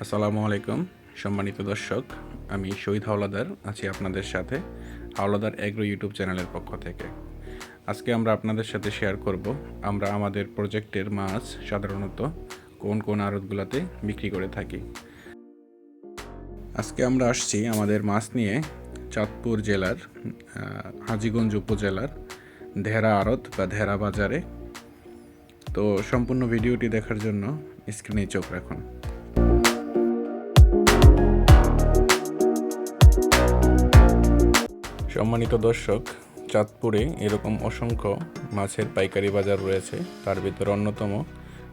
আসসালামু আলাইকুম সম্মানিত দর্শক। আমি শহীদ হাওলাদার, আছি আপনাদের সাথে হাওলাদার এগ্রো ইউটিউব চ্যানেলের পক্ষ থেকে। আজকে আমরা আপনাদের সাথে শেয়ার করব, আমরা আমাদের প্রজেক্টের মাছ সাধারণত কোন কোন আড়তগুলোতে বিক্রি করে থাকি। আজকে আমরা আসছি আমাদের মাছ নিয়ে চাঁদপুর জেলার হাজীগঞ্জ উপজেলার ধেরা আড়ত বা ধেরা বাজারে। তো সম্পূর্ণ ভিডিওটি দেখার জন্য স্ক্রিনে চোখ রাখুন। সম্মানিত দর্শক, চাঁদপুরে এরকম অসংখ্য মাছের পাইকারি বাজার রয়েছে। তার ভিতরে অন্যতম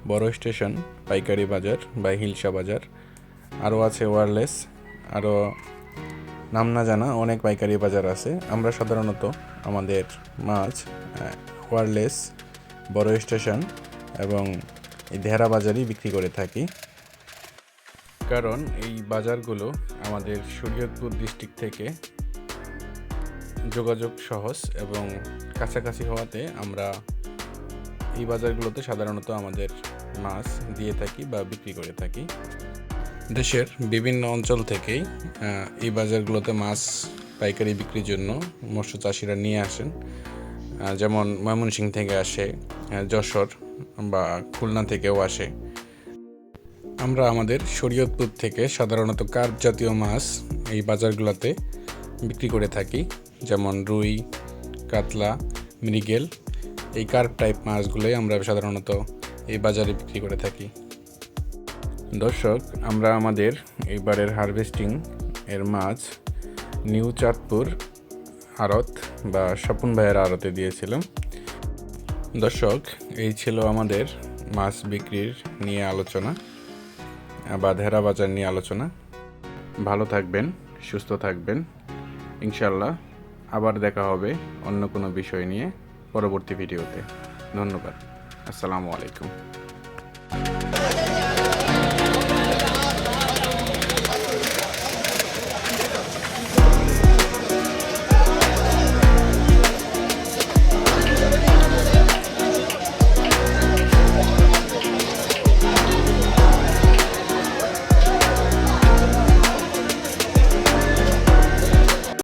বড় স্টেশন, পাইকারি বাজার বা হিলসা বাজার। আরও আছে ওয়ারলেস আরও নাম না জানা, অনেক পাইকারি বাজার আছে। আমরা সাধারণত আমাদের মাছ ওয়ারলেস বড় স্টেশন এবং এই ধেরা বাজারই বিক্রি করে থাকি। কারণ এই বাজারগুলো আমাদের শরীয়তপুর ডিস্ট্রিক্ট থেকে যোগাযোগ সহজ এবং কাছাকাছি হওয়াতে আমরা এই বাজারগুলোতে সাধারণত আমাদের মাছ দিয়ে থাকি বা বিক্রি করে থাকি। দেশের বিভিন্ন অঞ্চল থেকেই এই বাজারগুলোতে মাছ পাইকারি বিক্রির জন্য মৎস্য চাষিরা নিয়ে আসেন। যেমন ময়মনসিং থেকে আসে যশোর বা খুলনা থেকেও আসে। আমরা আমাদের শরীয়তপুর থেকে সাধারণত কার্প জাতীয় মাছ এই বাজারগুলোতে বিক্রি করে থাকি, যেমন রুই, কাতলা, মৃগেল। এই কার্প টাইপ মাছগুলোই আমরা সাধারণত এই বাজারে বিক্রি করে থাকি। দর্শক, আমরা আমাদের এইবারের হারভেস্টিং এর মাছ নিউ চাঁদপুর আড়ত বা স্বপন ভাইয়ের আড়তে দিয়েছিলাম। দর্শক, এই ছিল আমাদের মাছ বিক্রির নিয়ে আলোচনা বা ধেরা বাজার নিয়ে আলোচনা। ভালো থাকবেন, সুস্থ থাকবেন। ইনশাল্লাহ আবার দেখা হবে অন্য কোনো বিষয় নিয়ে পরবর্তী ভিডিওতে। ধন্যবাদ। আসসালামু আলাইকুম।